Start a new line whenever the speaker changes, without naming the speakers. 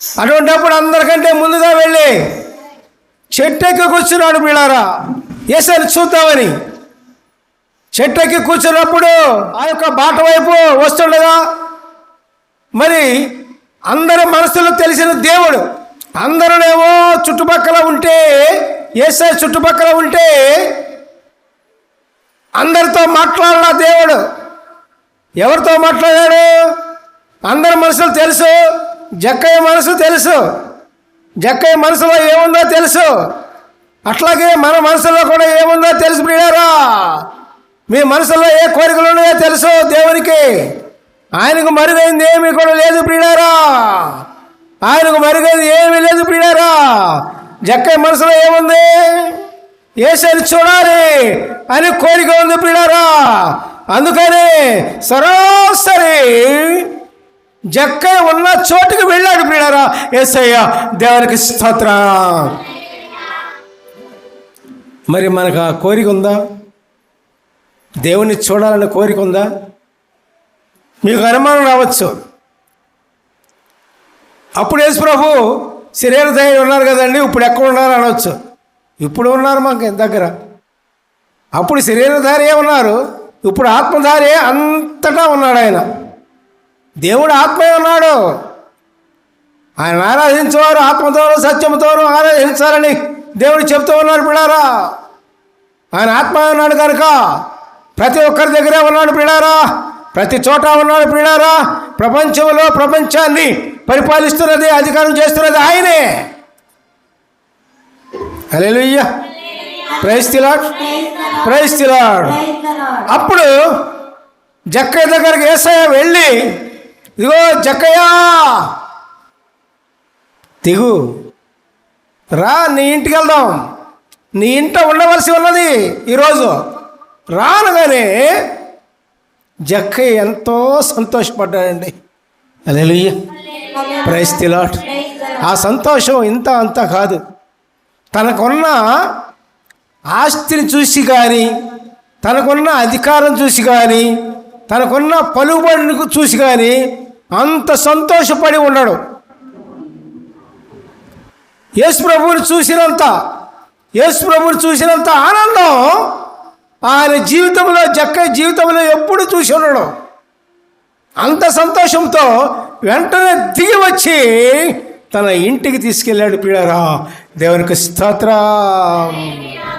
అటువంటిప్పుడు అందరికంటే ముందుగా వెళ్ళి చెట్టెక్కి కూర్చున్నాడు పిల్లారా అని చూద్దామని. చెట్టెక్కి కూర్చున్నప్పుడు ఆ యొక్క బాట వైపు వస్తుండగా మరి అందరి మనసులో తెలిసిన దేవుడు అందరూనేమో చుట్టుపక్కల ఉంటే ఏసై చుట్టుపక్కల ఉంటే అందరితో మాట్లాడిన దేవుడు. ఎవరితో మాట్లాడాడు? అందరి మనసులు తెలుసు. జక్కయ్య మనసు తెలుసు. జక్కయ్య మనసులో ఏముందో తెలుసు. అట్లాగే మన మనసులో కూడా ఏముందో తెలుసు ప్రియారా మీ మనసులో ఏ కోరికలు ఉన్నాయో తెలుసు దేవునికి. ఆయనకు మరుగైంది ఏమీ కూడా లేదు ప్రియారా ఆయనకు మరుగైంది ఏమీ లేదు ప్రియారా జక్కయ్య మనసులో ఏముంది? ఏసని చూడాలి అని కోరిక ఉంది ప్రియారా అందుకని సరాసరి జక్కయ్య ఉన్న చోటుకి వెళ్ళాడు ప్రియారా ఏసయ్య దేవునికి స్తోత్ర. మరి మనకు ఆ కోరిక ఉందా? దేవుని చూడాలన్న కోరిక ఉందా? మీకు అనుమానం రావచ్చు. అప్పుడు యేసు ప్రభు శరీర దయ ఉన్నారు కదండి ఇప్పుడు ఎక్కడ ఉన్నారు అనవచ్చు. ఇప్పుడు ఉన్నారు మాకు దగ్గర. అప్పుడు శరీరధారే ఉన్నారు ఇప్పుడు ఆత్మధారే అంతటా ఉన్నాడు ఆయన. దేవుడు ఆత్మే ఉన్నాడు. ఆయన ఆరాధించేవారు ఆత్మతోనూ సత్యంతోనూ ఆరాధించాలని దేవుడు చెప్తూ ఉన్నాడు పిల్లారా. ఆయన ఆత్మ ఉన్నాడు కనుక ప్రతి ఒక్కరి దగ్గరే ఉన్నాడు పిల్లారా. ప్రతి చోట ఉన్నాడు పిల్లారా. ప్రపంచంలో ప్రపంచాన్ని పరిపాలిస్తున్నది అధికారం చేస్తున్నది ఆయనే. హల్లెలూయా. ప్రైజ్ తిలాడ్ ప్రైజ్ తిలాడ్ అప్పుడు జక్కయ్య దగ్గరికి ఏసయ్య వెళ్ళి ఇదిగో జక్కయ్యా! దిగు రా నీ ఇంటికి వెళ్దాం. నీ ఇంట ఉండవలసి ఉన్నది ఈరోజు. రానగానే జక్కయ్య ఎంతో సంతోషపడ్డాడండి. అలెలుయ్య ప్రైజ్ తిలాట్ ఆ సంతోషం ఇంత అంత కాదు. తనకున్న ఆస్తిని చూసి కానీ తనకున్న అధికారం చూసి కానీ తనకున్న పలుబడిని చూసి కానీ అంత సంతోషపడి ఉండడు యేసు ప్రభువుని చూసినంత యేసు ప్రభువుని చూసినంత ఆనందం ఆయన జీవితంలో జక్క జీవితంలో ఎప్పుడు చూసి ఉండడు అంత సంతోషంతో వెంటనే దిగి వచ్చి తన ఇంటికి తీసుకెళ్ళాడు. పీడారా దేవునికి స్తోత్రం.